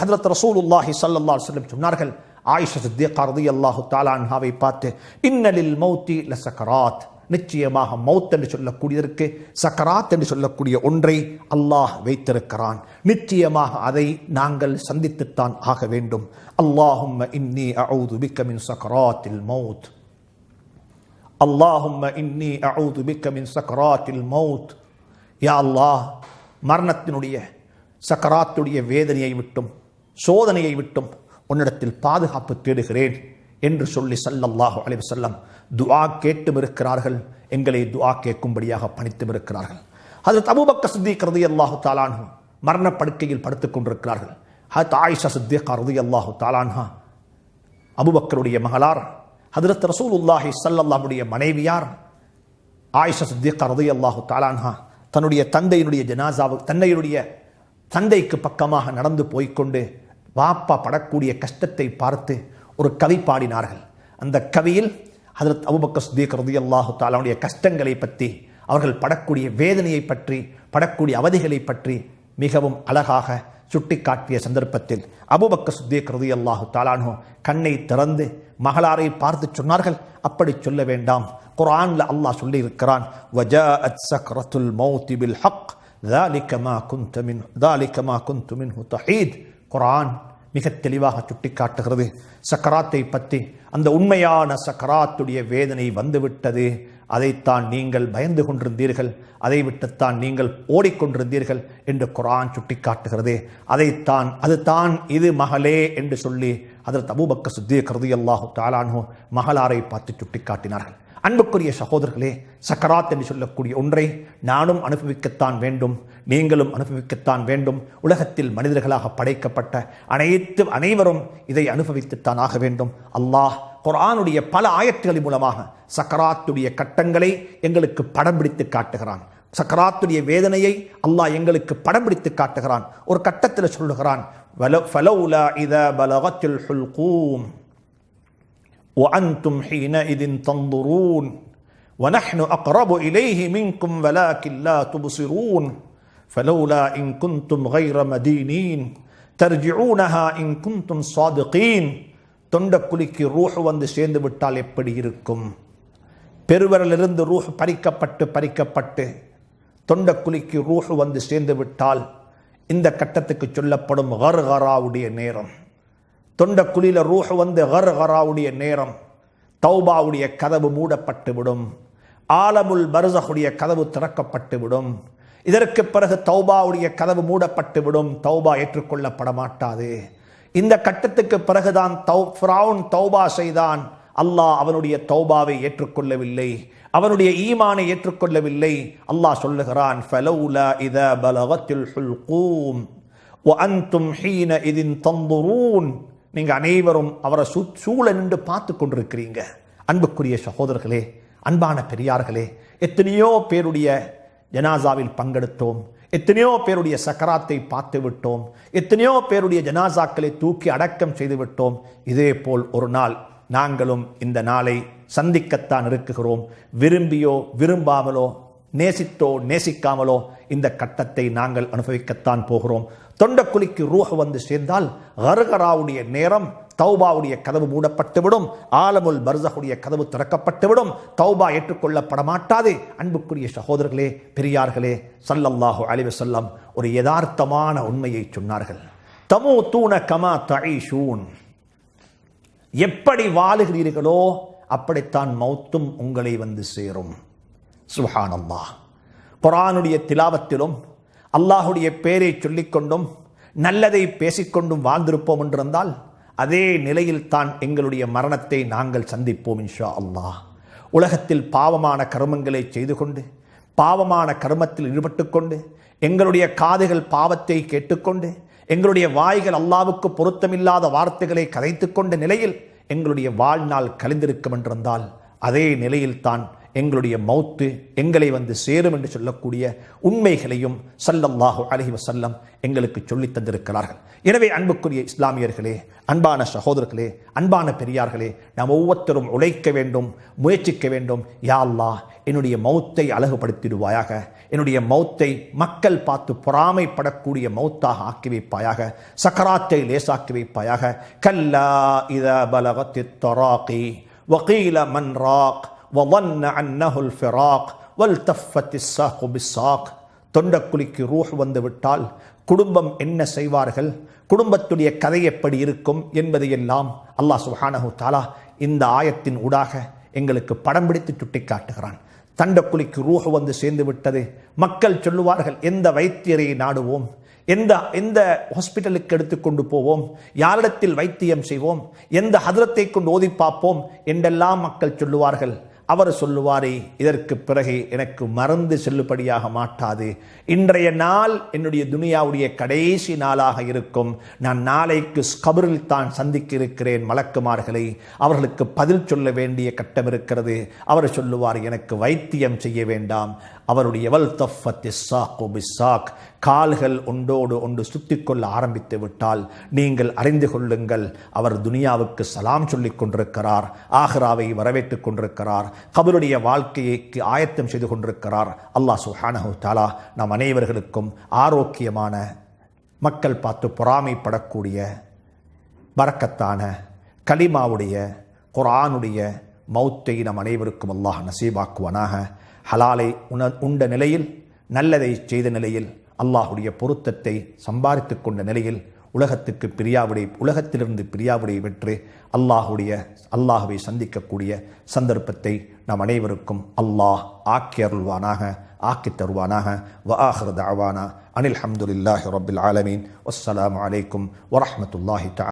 ஹதரத் ரசூலுல்லாஹி ஸல்லல்லாஹு அலைஹி சொன்னார்கள் ஆயிஷா சித்திகா ரலியல்லாஹு தஆலா அன்ஹாவை பார்த்து இன்னலில் மௌத்தி லசக்கராத் நிச்சயமாக மௌத் என்று சொல்லக்கூடியதற்கு சக்கராத் என்று சொல்லக்கூடிய ஒன்றை அல்லாஹ் வைத்திருக்கிறான். நிச்சயமாக அதை நாங்கள் சந்தித்துத்தான் ஆக வேண்டும். அல்லாஹும் இன்னி அவுது பிக்க மின் சக்கராத்தில் மௌத். அல்லாஹும் இன்னி அவுது பிக்க மின் சக்கராத்தில் மௌத். யா அல்லாஹ் மரணத்தினுடைய சக்கராத்துடைய வேதனையை விட்டும் சோதனையை விட்டும் உன்னிடத்தில் பாதுகாப்பு தேடுகிறேன் என்று சொல்லி சல்லல்லாஹு அலைவு செல்லம் துஆ கேட்டும் இருக்கிறார்கள் எங்களை துஆ கேட்கும்படியாக பணித்தும் இருக்கிறார்கள் அதில் அபூபக்கர் சித்திக் அல்லாஹு தஆலா அன்ஹு மரணப்படுக்கையில் படுத்துக் கொண்டிருக்கிறார்கள். ஹத் ஆயிஷா சித்திகா ரதி அல்லாஹு தாலான்ஹா அபுபக்கருடைய மகளார் ஹதரத் ரசூலுல்லாஹி சல்லல்லாஹுடைய மனைவியார் ஆயிஷா சித்திகா ரதி அல்லாஹு தாலான்ஹா தன்னுடைய தந்தையினுடைய ஜனாசாவு தன்னையுடைய தந்தைக்கு பக்கமாக நடந்து போய்க்கொண்டு வாப்பா படக்கூடிய கஷ்டத்தை பார்த்து ஒரு கவி பாடினார்கள் அந்த கவியில் ஹதரத் அபுபக்கர் சித்திக் ரலியல்லாஹு தஆலாவுடைய கஷ்டங்களை பற்றி அவர்கள் படக்கூடிய வேதனையை பற்றி படக்கூடிய அவதிகளை பற்றி மிகவும் அழகாக சுட்டிக்காட்டிய சந்தர்ப்பத்தில் அபுபக்கர் சித்திக் ரலியல்லாஹு தஆலானு கண்ணை திறந்து மகளாரை பார்த்து சொன்னார்கள் அப்படி சொல்ல வேண்டாம் குர்ஆன்ல அல்லாஹ் சொல்லி இருக்கிறான் வஜாஅத் சக்ரத்துல் மௌத் பில் ஹக் ذلك ما كنت من ذلك ما كنت منه تحيد குரான் மிக தெளிவாக சுட்டிக்காட்டுகிறது. சக்கராத்தை பற்றி அந்த உண்மையான சக்கராத்துடைய வேதனை வந்துவிட்டது. அதைத்தான் நீங்கள் பயந்து கொண்டிருந்தீர்கள். அதை விட்டுத்தான் நீங்கள் ஓடிக்கொண்டிருந்தீர்கள் என்று குரான் சுட்டிக்காட்டுகிறது. அதைத்தான் அதுதான் இது மகளே என்று சொல்லி அதற்கு அபூபக்க சித்திய கருதி அல்லாஹு தாலானோ மகளாரை பார்த்து சுட்டிக்காட்டினார்கள். அன்புக்குரிய சகோதரர்களே சக்கராத் என்று சொல்லக்கூடிய ஒன்றை நானும் அனுபவிக்கத்தான் வேண்டும் நீங்களும் அனுபவிக்கத்தான் வேண்டும். உலகத்தில் மனிதர்களாக படைக்கப்பட்ட அனைத்து அனைவரும் இதை அனுபவித்துத்தான் ஆக வேண்டும். அல்லாஹ் குரானுடைய பல ஆயத்துகளின் மூலமாக சக்கராத்துடைய கட்டங்களை எங்களுக்கு படம் பிடித்து காட்டுகிறான். சக்கராத்துடைய வேதனையை அல்லாஹ் எங்களுக்கு படம் பிடித்து காட்டுகிறான். ஒரு கட்டத்தில் சொல்லுகிறான் "வல- ஃபலௌலா இதா பலகத்தில் ஹுல்கூம் وأنتم حينئذ تنظرون ونحن أقرب إليه منكم ولكن لا تبصرون فلولا إن كنتم غير مدينين ترجعونها إن كنتم صادقين தொண்டக்குழிக்கு ரூஹ் வந்து சேர்ந்து விட்டால் எப்படி இருக்கும் பெருவரிலிருந்து ரூஹ் பறிக்கப்பட்டு பறிக்கப்பட்டு தொண்டக்குழிக்கு ரூஹ் வந்து சேர்ந்து விட்டால் இந்த கட்டத்துக்கு சொல்லப்படும் கர்கராவுடைய நேரம் தொண்டக்குழியில் ரூஹ் வந்து ஹர் ஹராவுடைய நேரம். தௌபாவுடைய கதவு மூடப்பட்டுவிடும் ஆலமுல் பர்சகுடைய கதவு திறக்கப்பட்டுவிடும் இதற்கு பிறகு தௌபாவுடைய கதவு மூடப்பட்டுவிடும் தௌபா ஏற்றுக்கொள்ளப்பட மாட்டாது இந்த கட்டத்துக்கு பிறகுதான் தௌ ஃப்ரவுன் தௌபா செய்தான். அல்லாஹ் அவனுடைய தௌபாவை ஏற்றுக்கொள்ளவில்லை. அவனுடைய ஈமானை ஏற்றுக்கொள்ளவில்லை. அல்லாஹ் சொல்லுகிறான் ஃபலௌலா இத பலகத்தில் ஹுல்கூம். வஅன்தும் ஹீன இதின் தந்துரூன். நீங்கள் அனைவரும் அவரை சூ சூழ நின்று பார்த்து கொண்டிருக்கிறீங்க. அன்புக்குரிய சகோதரர்களே அன்பான பெரியார்களே எத்தனையோ பேருடைய ஜனாசாவில் பங்கெடுத்தோம். எத்தனையோ பேருடைய சக்கராத்தை பார்த்து விட்டோம். எத்தனையோ பேருடைய ஜனாசாக்களை தூக்கி அடக்கம் செய்து விட்டோம். இதே போல் ஒரு நாள் நாங்களும் இந்த நாளை சந்திக்கத்தான் இருக்குகிறோம் விரும்பியோ விரும்பாமலோ நேசித்தோ நேசிக்காமலோ இந்த கட்டத்தை நாங்கள் அனுபவிக்கத்தான் போகிறோம். தொண்டக்குழிக்கு ரூஹ் வந்து சேர்ந்தால் ஹர்கராவுடைய நேரம் தௌபாவுடைய கதவு மூடப்பட்டுவிடும் ஆலமுல் பர்சகுடைய கதவு திறக்கப்பட்டுவிடும் தௌபா ஏற்றுக்கொள்ளப்பட மாட்டாது அன்புக்குரிய சகோதரர்களே பெரியார்களே சல்லல்லாஹு அலைஹி வஸல்லம் ஒரு யதார்த்தமான உண்மையை சொன்னார்கள். தமு தூண கமா தஈஷூன் எப்படி வாழுகிறீர்களோ அப்படித்தான் மௌத்தும் உங்களை வந்து சேரும். சுஹானம்மா குரானுடைய திலாவத்திலும் அல்லாஹுடைய பேரை சொல்லிக்கொண்டும் நல்லதை பேசிக்கொண்டும் வாழ்ந்திருப்போம் என்றிருந்தால் அதே நிலையில் தான் எங்களுடைய மரணத்தை நாங்கள் சந்திப்போம் இன்ஷா அல்லாஹ். உலகத்தில் பாவமான கர்மங்களை செய்து கொண்டு பாவமான கர்மத்தில் ஈடுபட்டு கொண்டு எங்களுடைய காதுகள் பாவத்தை கேட்டுக்கொண்டு எங்களுடைய வாய்கள் அல்லாவுக்கு பொருத்தமில்லாத வார்த்தைகளை கதைத்து கொண்ட நிலையில் எங்களுடைய வாழ்நாள் கழிந்திருக்கும் என்றிருந்தால் அதே நிலையில் தான் எங்களுடைய மௌத்து எங்களை வந்து சேரும் என்று சொல்லக்கூடிய உண்மைகளையும் சல்லல்லாஹு அலஹி வசல்லம் எங்களுக்கு சொல்லி தந்திருக்கிறார்கள். எனவே அன்புக்குரிய இஸ்லாமியர்களே அன்பான சகோதரர்களே அன்பான பெரியார்களே நாம் ஒவ்வொருத்தரும் உழைக்க வேண்டும் முயற்சிக்க வேண்டும். யா என்னுடைய மௌத்தை அழகுபடுத்திடுவாயாக. என்னுடைய மௌத்தை மக்கள் பார்த்து பொறாமைப்படக்கூடிய மௌத்தாக ஆக்கி வைப்பாயாக. சக்கராத்தை லேசாக்கி வைப்பாயாக. கல்லா இத பலகத்தி தொராக்கி வக்கீல மன் ராக் வவன்ன அன்னஹுல் ஃபிராக் வல் தஃபத் இஸ்ஸாக் பிஸ்ஸாக் தொண்டக்குழிக்கு ரூஹ் வந்துவிட்டால் குடும்பம் என்ன செய்வார்கள்? குடும்பத்துடைய கதை எப்படி இருக்கும் என்பதையெல்லாம் அல்லாஹ் சுஹானஹு தாலா இந்த ஆயத்தின் ஊடாக எங்களுக்கு படம் பிடித்து சுட்டி காட்டுகிறான் தண்டக்குழிக்கு ரூஹ் வந்து சேர்ந்து விட்டது மக்கள் சொல்லுவார்கள் எந்த வைத்தியரை நாடுவோம்? எந்த எந்த ஹாஸ்பிட்டலுக்கு எடுத்துக்கொண்டு போவோம்? யாரிடத்தில் வைத்தியம் செய்வோம்? எந்த ஹதரத்தை கொண்டு ஓதி பார்ப்போம்? என்றெல்லாம் மக்கள் சொல்லுவார்கள். அவர் சொல்லுவாரே இதற்கு பிறகு எனக்கு மறந்து செல்லுபடியாக மாட்டாது. இன்றைய நாள் என்னுடைய துனியாவுடைய கடைசி நாளாக இருக்கும். நான் நாளைக்கு கபரில் தான் சந்திக்க இருக்கிறேன் மலக்குமார்களை. அவர்களுக்கு பதில் சொல்ல வேண்டிய கட்டம் இருக்கிறது. அவர் சொல்லுவார் எனக்கு வைத்தியம் செய்ய வேண்டாம். அவருடைய வல் தஃபத் பிஸ்ஸாக் கால்கள் ஒன்றோடு ஒன்று சுத்தி கொள்ள ஆரம்பித்து விட்டால் நீங்கள் அறிந்து கொள்ளுங்கள் அவர் துனியாவுக்கு சலாம் சொல்லிக் கொண்டிருக்கிறார் ஆஹ்ராவை வரவேற்றுக் கொண்டிருக்கிறார் கபருடைய வாழ்க்கைக்கு ஆயத்தம் செய்து கொண்டிருக்கிறார். அல்லாஹ் சுஹானஹு தாலா நம் அனைவர்களுக்கும் ஆரோக்கியமான மக்கள் பார்த்து பொறாமைப்படக்கூடிய பறக்கத்தான கலிமாவுடைய குரானுடைய மௌத்தை நம் அனைவருக்கும் அல்லாஹ் நசீபாக்குவனாக. ஹலாலை உண உண்ட நிலையில் நல்லதை செய்த நிலையில் அல்லாஹுடைய பொருத்தத்தை சம்பாதித்து கொண்ட நிலையில் உலகத்துக்கு பிரியாவிடை உலகத்திலிருந்து பிரியாவிடை பெற்று அல்லாஹுடைய அல்லாஹுவை சந்திக்கக்கூடிய சந்தர்ப்பத்தை நம் அனைவருக்கும் அல்லாஹ் ஆக்கி அருள்வானாக ஆக்கி தருவானாக. வ ஆஹர் தஅவானா. அனில் ஹம்துல்லாஹி ரபில் ஆலமீன். வஸ்ஸலாமு அலைக்கும் வரஹ்மத்துல்லாஹி தா